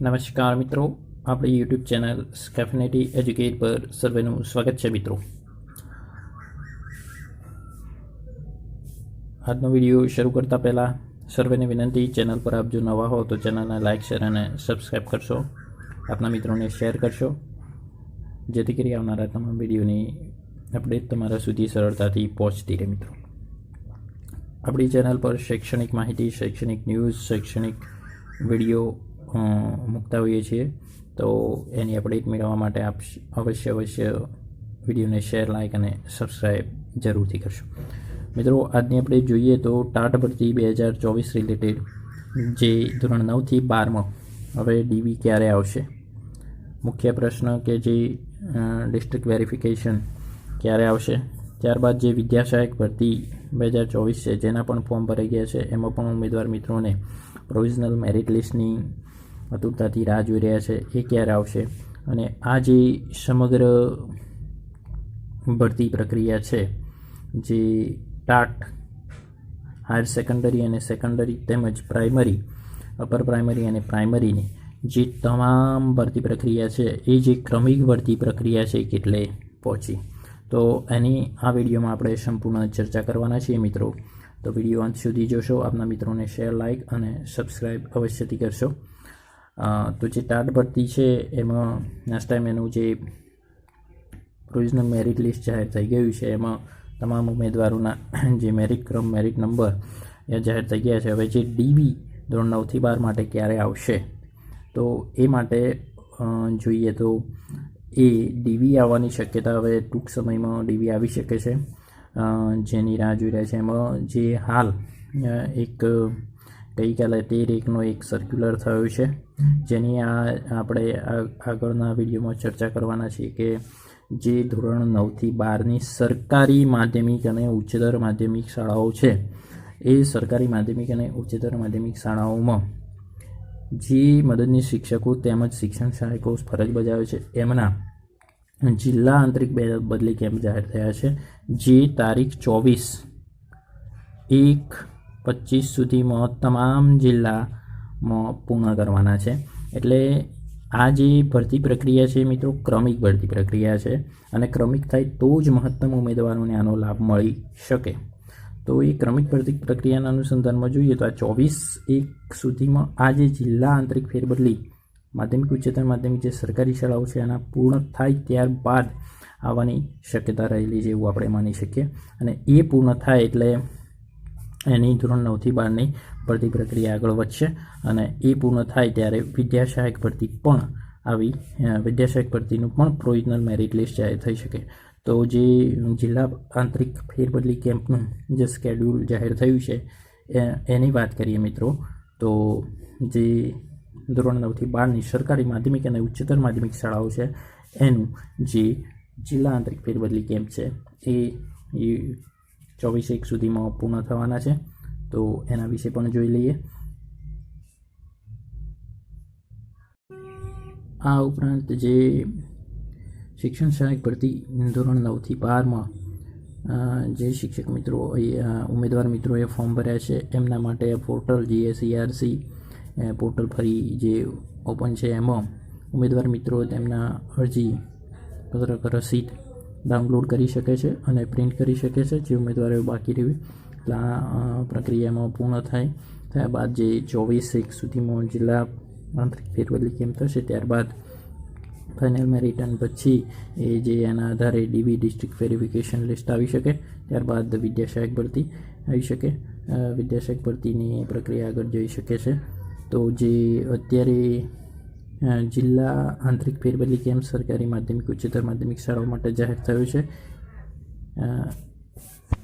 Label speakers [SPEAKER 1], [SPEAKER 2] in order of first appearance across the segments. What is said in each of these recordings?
[SPEAKER 1] નમસ્કાર મિત્રો, આપણી યુટ્યુબ ચેનલ સ્કેફિનેટી એજ્યુકેટ પર સર્વેનું સ્વાગત છે મિત્રો. આજનો વીડિયો શરૂ કરતાં પહેલાં સર્વેને વિનંતી, ચેનલ પર આપ જો નવા હો તો ચેનલને લાઇક, શેર અને સબસ્ક્રાઈબ કરશો. આપના મિત્રોને શેર કરશો. જેથી કરી આવનારા તમામ વિડીયોની અપડેટ તમારા સુધી સરળતાથી પહોંચતી રહે મિત્રો. આપણી ચેનલ પર શૈક્ષણિક માહિતી, શૈક્ષણિક ન્યૂઝ, શૈક્ષણિક વીડિયો મૂકતા હોઈએ છીએ. તો એની અપડેટ મેળવવા માટે આપ અવશ્ય અવશ્ય વિડીયોને શેર લાઇક અને સબસ્ક્રાઈબ જરૂરથી કરશો. મિત્રો, આજની અપડેટ જોઈએ તો ટાટ ભરતી બે હજાર ચોવીસ રિલેટેડ જે ધોરણ નવથી બારમાં હવે ડીવી ક્યારે આવશે? મુખ્ય પ્રશ્ન કે જે ડિસ્ટ્રિક્ટ વેરિફિકેશન ક્યારે આવશે? ત્યારબાદ જે વિદ્યાસહાયક ભરતી બે હજાર ચોવીસ છે, જેના પણ ફોર્મ ભરાઈ ગયા છે, એમાં પણ ઉમેદવાર મિત્રોને પ્રોવિઝનલ મેરિટ લિસ્ટની અતુરતાથી રાહ જોઈ રહ્યા છે, એ ક્યારે આવશે? અને આ જે સમગ્ર ભરતી પ્રક્રિયા છે, જે ટાટ, હાયર સેકન્ડરી અને સેકન્ડરી તેમજ પ્રાઇમરી, અપર પ્રાઇમરી અને પ્રાઇમરીની જે તમામ ભરતી પ્રક્રિયા છે, એ જે ક્રમિક ભરતી પ્રક્રિયા છે કેટલે પહોંચી? તો એની આ વિડીયોમાં આપણે સંપૂર્ણ ચર્ચા કરવાના છીએ મિત્રો. તો વીડિયો અંત સુધી જોશો. આપના મિત્રોને શેર લાઇક અને સબસ્ક્રાઈબ અવશ્યથી કરશો. તો જે ટાટ ભરતી છે એમાં લાસ્ટ ટાઈમ એનું જે પ્રોવિઝનલ મેરિટ લિસ્ટ જાહેર થઈ ગયું છે, એમાં તમામ ઉમેદવારોના જે મેરિટ ક્રમ મેરિટ નંબર એ જાહેર થઈ ગયા છે. હવે જે ડીબી ધોરણ નવથી બાર માટે ક્યારે આવશે? તો એ માટે જોઈએ તો એ ડીવી આવવાની શક્યતા હવે ટૂંક સમયમાં ડીવી આવી શકે છે. જેની રાહ જોઈ રહ્યા છે. એમાં જે હાલ એક ગઈકાલે તેર એકનો એક સર્ક્યુલર થયો છે, જેની આ આપણે આગળના વિડીયોમાં ચર્ચા કરવાના છીએ કે જે ધોરણ નવથી બારની સરકારી માધ્યમિક અને ઉચ્ચતર માધ્યમિક શાળાઓ છે, એ સરકારી માધ્યમિક અને ઉચ્ચતર માધ્યમિક શાળાઓમાં જે મદદની શિક્ષકો તેમજ શિક્ષણ સહાયકો ફરજ બજાવે છે, એમના જિલ્લા આંતરિક બદલી કેમ્પ જાહેર થયા છે, જે તારીખ ચોવીસ એક પચીસ સુધીમાં તમામ જિલ્લામાં પૂર્ણ કરવાના છે. એટલે આ જે ભરતી પ્રક્રિયા છે મિત્રો, ક્રમિક ભરતી પ્રક્રિયા છે. અને ક્રમિક થાય તો જ મહત્તમ ઉમેદવારોને આનો લાભ મળી શકે. તો એ ક્રમિક ભરતી પ્રક્રિયાના અનુસંધાનમાં જોઈએ તો આ ચોવીસ એક સુધીમાં આ જે જિલ્લા આંતરિક ફેરબદલી, માધ્યમિક ઉચ્ચતર માધ્યમિક જે સરકારી શાળાઓ છે એના પૂર્ણ થાય ત્યારબાદ આવવાની શક્યતા રહેલી એવું આપણે માની શકીએ. અને એ પૂર્ણ થાય એટલે એની ધોરણ નવથી બારની ભરતી પ્રક્રિયા આગળ વધશે અને એ પૂર્ણ થાય ત્યારે વિદ્યાસહાયક ભરતી પણ આવી વિદ્યાસહાયક ભરતીનું પણ પ્રોવિઝનલ મેરિટ લિસ્ટ જાહેર થઈ શકે. તો જે જિલ્લા આંતરિક ફેરબદલી કેમ્પનું જે સ્કેડ્યુલ જાહેર થયું છે એની વાત કરીએ મિત્રો, તો જે ધોરણ નવથી બારની સરકારી માધ્યમિક અને ઉચ્ચતર માધ્યમિક શાળાઓ છે, એનું જે જિલ્લા આંતરિક ફેરબદલી કેમ્પ છે એ ચોવીસ એક સુધીમાં પૂર્ણ થવાના છે. તો એના વિશે પણ જોઈ લઈએ. આ ઉપરાંત જે શિક્ષણ સહાયક ભરતી ધોરણ નવથી બારમાં જે શિક્ષક મિત્રો ઉમેદવાર મિત્રોએ ફોર્મ ભર્યા છે, એમના માટે પોર્ટલ જીએસઈઆરસી પોર્ટલ ફરી જે ઓપન છે એમાં ઉમેદવાર મિત્રો તેમના અરજી પત્રક, રસીદ ડાઉનલોડ કરી શકે છે અને પ્રિન્ટ કરી શકે છે જે ઉમેદવારોએ બાકી રહેવી એટલે આ પ્રક્રિયામાં પૂર્ણ થાય. ત્યારબાદ બાદ જે ચોવીસ એક સુધીમાં જિલ્લા આંતરિક ફેરબદલી કેમ થશે, ત્યારબાદ ફાઇનલમાં રિટર્ન પછી એ જે એના આધારે ડીબી ડિસ્ટ્રિક્ટ વેરિફિકેશન લિસ્ટ આવી શકે. ત્યારબાદ વિદ્યાશાયક ભરતી આવી શકે. વિદ્યાશાયક ભરતીની પ્રક્રિયા આગળ જઈ શકે છે. તો જે અત્યારે જિલ્લા આંતરિક ફેરબદલી કેમ્પ સરકારી માધ્યમિક, ઉચ્ચતર માધ્યમિક શાળાઓ માટે જાહેર થયો છે.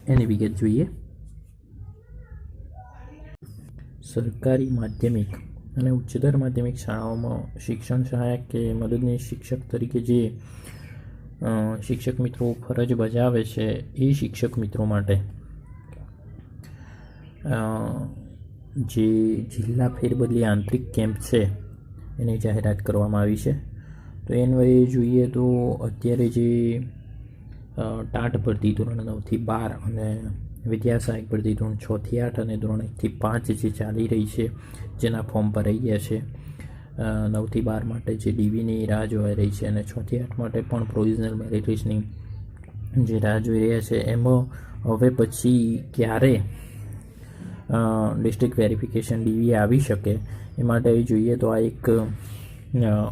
[SPEAKER 1] એની વિગત જોઈએ. સરકારી માધ્યમિક અને ઉચ્ચતર માધ્યમિક શાળાઓમાં શિક્ષણ સહાયક કે મદદનીશ શિક્ષક તરીકે જે શિક્ષક મિત્રો ફરજ બજાવે છે એ શિક્ષક મિત્રો માટે જે જિલ્લા ફેરબદલી આંતરિક કેમ્પ છે એની જાહેરાત કરવામાં આવી છે. તો એન્વયે જોઈએ તો અત્યારે જે ટાટ ભરતી ધોરણ નવથી બાર અને વિદ્યાસહાયક ભરતી ધોરણ છથી આઠ અને ધોરણ એકથી પાંચ જે ચાલી રહી છે, જેના ફોર્મ ભરાઈ ગયા છે. નવથી બાર માટે જે ડીવીની રાહ જોવાઈ રહી છે અને છથી આઠ માટે પણ પ્રોવિઝનલ મેરિટ લિસ્ટની જે રાહ જોઈ રહ્યા છે, એમાં હવે પછી ક્યારે ડિસ્ટ્રિક્ટ વેરિફિકેશન ડીવી આવી શકે એ માટે જોઈએ તો આ એક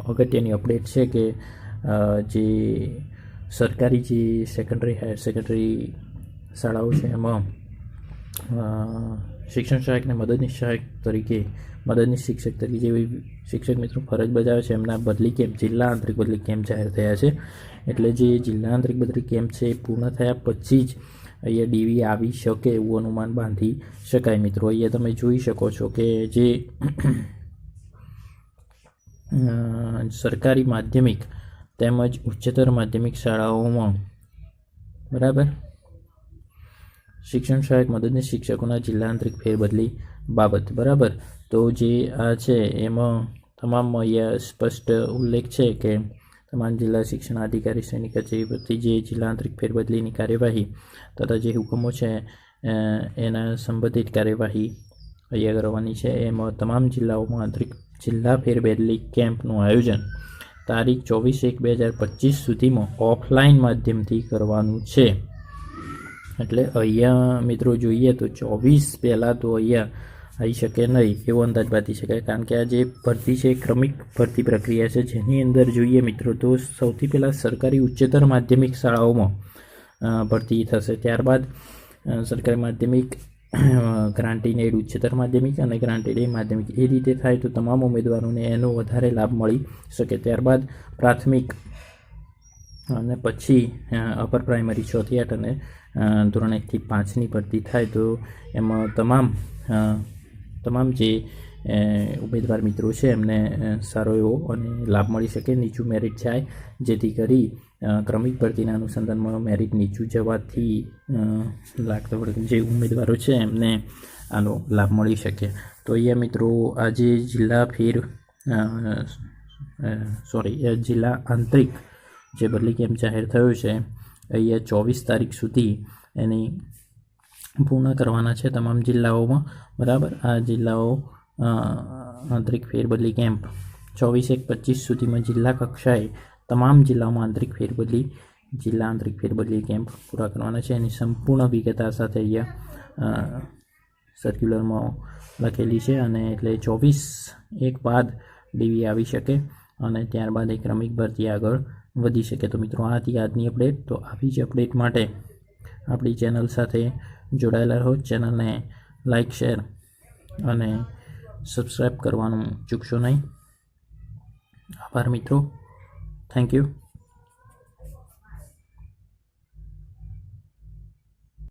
[SPEAKER 1] અગત્યની અપડેટ છે કે જે સરકારી જે સેકન્ડરી હાયર સેકન્ડરી શાળાઓ છે એમાં શિક્ષણ સહાયકને મદદનીશ સહાયક તરીકે, મદદનીશ શિક્ષક તરીકે જેવી શિક્ષક મિત્રો ફરજ બજાવે છે, એમના બદલી કેમ્પ જિલ્લા આંતરિક બદલી કેમ્પ જાહેર થયા છે. એટલે જે જિલ્લા આંતરિક બદલી કેમ્પ છે એ પૂર્ણ થયા પછી જ અહીંયા ડીવી આવી શકે એવું અનુમાન બાંધી શકાય મિત્રો. અહીંયા તમે જોઈ શકો છો કે જે સરકારી માધ્યમિક તેમજ ઉચ્ચતર માધ્યમિક શાળાઓમાં બરાબર? શિક્ષણ સહાયક મદદની શિક્ષકોના જિલ્લાંતરિક ફેરબદલી બાબત, બરાબર? તો જે આ છે, એમાં તમામ અહીંયા સ્પષ્ટ ઉલ્લેખ છે કે તમામ જિલ્લા શિક્ષણ અધિકારી, શ્રેણી કચેરી પરથી જે જિલ્લા આંતરિક ફેરબદલીની કાર્યવાહી તથા જે હુકમો છે એના સંબંધિત કાર્યવાહી અહીંયા કરવાની છે. એમાં તમામ જિલ્લાઓમાં આંતરિક જિલ્લા ફેરબદલી કેમ્પનું આયોજન તારીખ ચોવીસ એક બે હજાર પચીસ સુધીમાં ઓફલાઈન માધ્યમથી કરવાનું છે. એટલે અહીંયા મિત્રો જોઈએ તો ચોવીસ પહેલાં તો અહીંયા આવી શકે નહીં, એવો અંદાજ બાંધી શકાય. કારણ કે આ જે ભરતી છે ક્રમિક ભરતી પ્રક્રિયા છે. જેની અંદર જોઈએ મિત્રો તો સૌથી પહેલાં સરકારી ઉચ્ચતર માધ્યમિક શાળાઓમાં ભરતી થશે. ત્યારબાદ સરકારી માધ્યમિક ગ્રાન્ટીન એડ ઉચ્ચતર માધ્યમિક અને ગ્રાન્ટેડ એ માધ્યમિક. એ રીતે થાય તો તમામ ઉમેદવારોને એનો વધારે લાભ મળી શકે. ત્યારબાદ, પ્રાથમિક અને પછી અપર પ્રાઇમરી છથી આઠ અને ધોરણ એકથી પાંચની ભરતી થાય તો એમાં તમામ તમામ જે ઉમેદવાર મિત્રો છે, એમને સારો એવો અને લાભ મળી શકે, નીચું મેરિટ જાય. જેથી કરી ક્રમિક ભરતીના અનુસંધાનમાં મેરિટ નીચું જવાથી લાગતા વળગતા જે ઉમેદવારો છે, એમને આનો લાભ મળી શકે. તો અહીંયા મિત્રો, આજે જિલ્લા ફેર સોરી જિલ્લા આંતરિક જે બદલી કેમ્પ જાહેર થયો છે, અહીંયા ચોવીસ તારીખ સુધી એની પૂર્ણ કરવાના છે તમામ જિલ્લાઓમાં. બરાબર? આ જિલ્લાઓ આંતરિક ફેરબદલી કેમ્પ ચોવીસ એક પચીસ સુધીમાં જિલ્લા કક્ષાએ તમામ જિલ્લાઓમાં આંતરિક ફેરબદલી, જિલ્લા આંતરિક ફેરબદલી કેમ્પ પૂરા કરવાના છે. એની સંપૂર્ણ વિગત સાથે અહીંયા સર્ક્યુલરમાં લખેલી છે અને એટલે ચોવીસ એક બાદ ડીવી આવી શકે અને ત્યારબાદ એ ક્રમિક ભરતી આગળ વધી શકે. તો મિત્રો આ હતી આજની અપડેટ તો આવી જ અપડેટ માટે આપણી ચેનલ સાથે જોડાયેલા રહો. ચેનલને લાઇક શેર અને સબસ્ક્રાઈબ કરવાનું ચૂકશો નહીં. આભાર મિત્રો. Thank you.